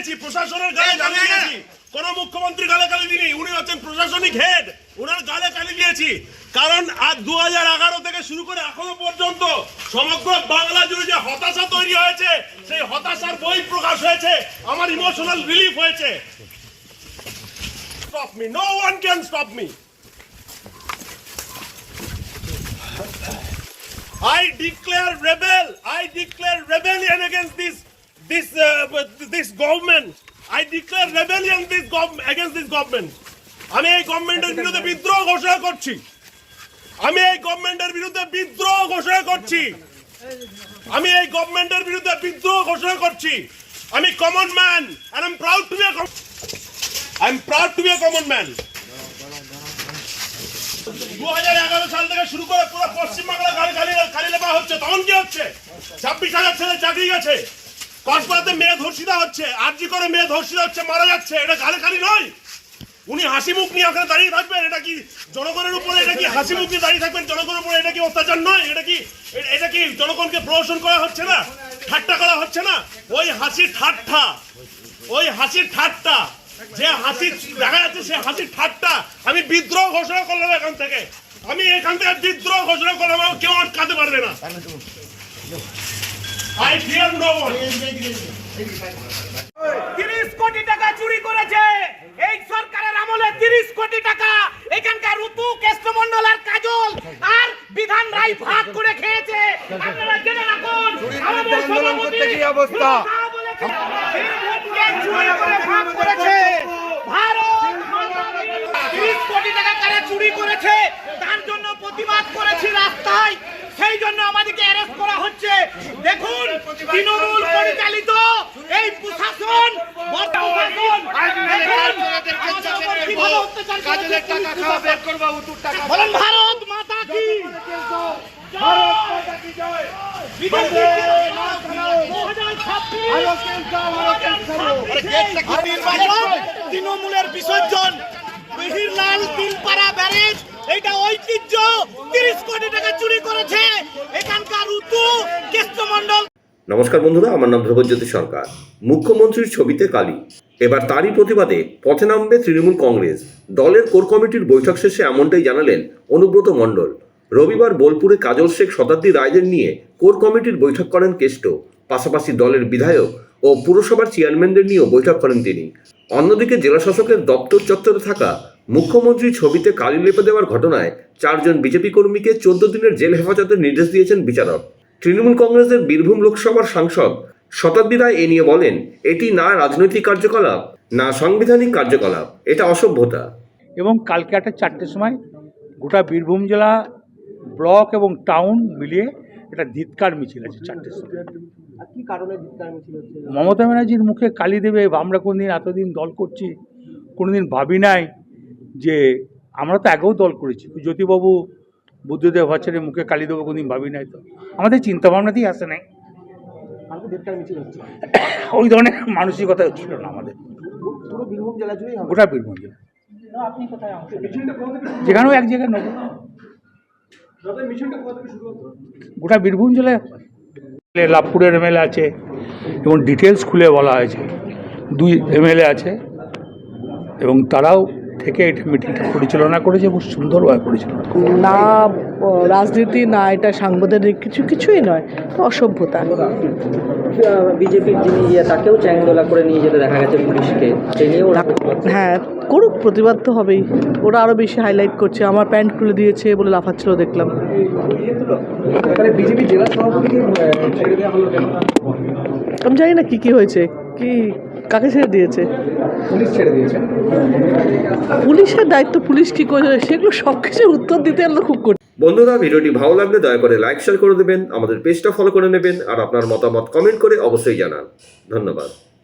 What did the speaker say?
দিয়েছি প্রশাসনের গালে গালি দিয়েছি। কোন মুখ্যমন্ত্রী গালে গালি দিনি উনি হচ্ছেন প্রশাসনিক হেড ওনার গালে গালি দিয়েছি। কারণ আজ দু হাজার এগারো থেকে শুরু করে এখনও পর্যন্ত সমগ্র বাংলা জুড়ে যে হতাশা তৈরি হয়েছে সেই হতাশার বই প্রকাশ হয়েছে আমার ইমোশনাল রিলিফ হয়েছে। Stop me. No one can stop me. I declare rebel. I declare rebellion against this this uh, this government. I declare rebellion this gov- against this government. আমি এই গভর্নমেন্টের বিরুদ্ধে বিদ্রোহ ঘোষণা করছি আমি এই গভর্নমেন্টের বিরুদ্ধে বিদ্রোহ ঘোষণা করছি আমি এই গভর্নমেন্টের বিরুদ্ধে বিদ্রোহ ঘোষণা করছি আমি common man and I'm proud to be a com- I'm proud to be a common man. দু হাজার এগারো সাল থেকে শুরু করে পুরো পশ্চিমবাংলা গাড়ি খালি খালি লেপা হচ্ছে তখন কি হচ্ছে ছাব্বিশ হাজার ছেলে চাকরি গেছে কসবাতে মেয়ে ধর্ষিতা হচ্ছে, আরজি করে মেয়ে ধর্ষিতা হচ্ছে, মারা যাচ্ছে, এটা গালে খালি নয়। উনি হাসি মুখ নিয়ে ওখানে দাঁড়িয়ে থাকবেন, এটা কি জনগণের উপরে, এটা কি হাসি মুখ নিয়ে দাঁড়িয়ে থাকবেন, জনগণের উপরে, এটা কি অত্যাচার নয়, এটা কি এটা কি জনগণকে প্রহসন করা হচ্ছে না, ঠাট্টা করা হচ্ছে না? ওই হাসি ঠাট্টা, ওই হাসির ঠাট্টা, যে হাসি, দেখা যাচ্ছে সে হাসির ঠাট্টা, আমি বিদ্রোহ ঘোষণা করলাম এখান থেকে। আমি এখান থেকে বিদ্রোহ ঘোষণা করলাম কেউ আটকাতে পারবে না। তিরিশ কোটি টাকা চুরি করেছে। এই সরকারের আমলে তিরিশ কোটি টাকা। এখানকার ঋতু কেষ্টমন্ডল আর কাজল আর বিধান রায় ভাগ করে খেয়েছে। আপনারা জেনে রাখুন আমাদের সভাপতি কি অবস্থা? চুরি করে ভাগ করেছে। ভারত তিরিশ কোটি টাকা কারা চুরি করেছে তার জন্য প্রতিবাদ করেছি রাস্তায়। সেই জন্য আমাদেরকে অ্যারেস্ট করা হচ্ছে। দেখুন তৃণমূল পরিচালিত এই প্রশাসন ভারত মাতা কি? তৃণমূলের বিসর্জন মিহিরলাল তিনপাড়া ব্যারেজ এইটা ঐতিহ্য। তিরিশ কোটি টাকা চুরি করেছে এখানকার ঋতু কেষ্টমন্ডল নমস্কার বন্ধুরা, আমার নাম ধ্রুবজ্যোতি সরকার। মুখ্যমন্ত্রীর ছবিতে কালি। এবার তারই প্রতিবাদে পথে নামবে তৃণমূল কংগ্রেস। দলের কোর কমিটির বৈঠক শেষে এমনটাই জানালেন অনুব্রত মণ্ডল। রবিবার বোলপুরে কাজল শেখ শতাব্দী রায়দের নিয়ে কোর কমিটির বৈঠক করেন কেষ্ট। পাশাপাশি দলের বিধায়ক ও পুরসভার চেয়ারম্যানদের নিয়েও বৈঠক করেন তিনি। অন্যদিকে জেলাশাসকের দপ্তর চত্বরে থাকা মুখ্যমন্ত্রীর ছবিতে কালি লেপে দেওয়ার ঘটনায় চারজন বিজেপি কর্মীকে চোদ্দ দিনের জেল হেফাজতের নির্দেশ দিয়েছেন বিচারক। তৃণমূল কংগ্রেসের বীরভূম লোকসভার সাংসদ শতাব্দী রায় এ নিয়ে বলেন এটি না রাজনৈতিক কার্যকলাপ না সাংবিধানিক কার্যকলাপ এটা অসভ্যতা। এবং কালকে একটা চারটের সময় গোটা বীরভূম জেলা ব্লক এবং টাউন মিলিয়ে একটা ধিৎকার মিছিল আছে চারটের সময়। মমতা ব্যানার্জির মুখে কালি দেবে আমরা কোনদিন এতদিন দল করছি কোনোদিন ভাবি নাই যে আমরা তো আগেও দল করেছি। জ্যোতিবাবু বুদ্ধদেব ভট্টাচার্যের মুখে কালি দেবো কোনদিন ভাবি নাই তো। আমাদের চিন্তা ভাবনাতেই আসে নাই। ওই ধরনের মানসিকতা ছিল না আমাদের। গোটা বীরভূম জেলা। যেখানেও এক জায়গায় নেব গোটা বীরভূম জেলায় লাভপুরের এমএলএ আছে এবং ডিটেলস খুলে বলা হয়েছে। দুই এমএলএ আছে এবং তারাও থেকে এটা মিটিংটা পরিচালনা করেছে এবং সুন্দরভাবে পরিচালনা না রাজনীতি না এটা সাংবাদিক কিছু কিছুই নয় অসভ্যতা। বিজেপির যিনি ইয়ে তাকেও চ্যাংদোলা করে নিয়ে যেতে দেখা গেছে পুলিশকে। হ্যাঁ করুক প্রতিবাদ তো হবেই। ওরা আরও বেশি হাইলাইট করছে। আমার প্যান্ট খুলে দিয়েছে বলে লাফাচ্ছিল দেখলাম। বিজেপি জেলা সভাপতিকে ছেড়ে দেওয়া হলো কেন? আমি জানি না কী কী হয়েছে কি কাকে ছেড়ে দিয়েছে? পুলিশ ছেড়ে দিয়েছে। পুলিশের দায়িত্ব পুলিশ কি করে সেগুলো সব কিছু উত্তর দিতে আমরা খুব কঠিন। বন্ধুরা ভিডিওটি ভালো লাগলে দয়া করে লাইক শেয়ার করে দেবেন। আমাদের পেজটা ফলো করে নেবেন। আর আপনার মতামত কমেন্ট করে অবশ্যই জানান। ধন্যবাদ।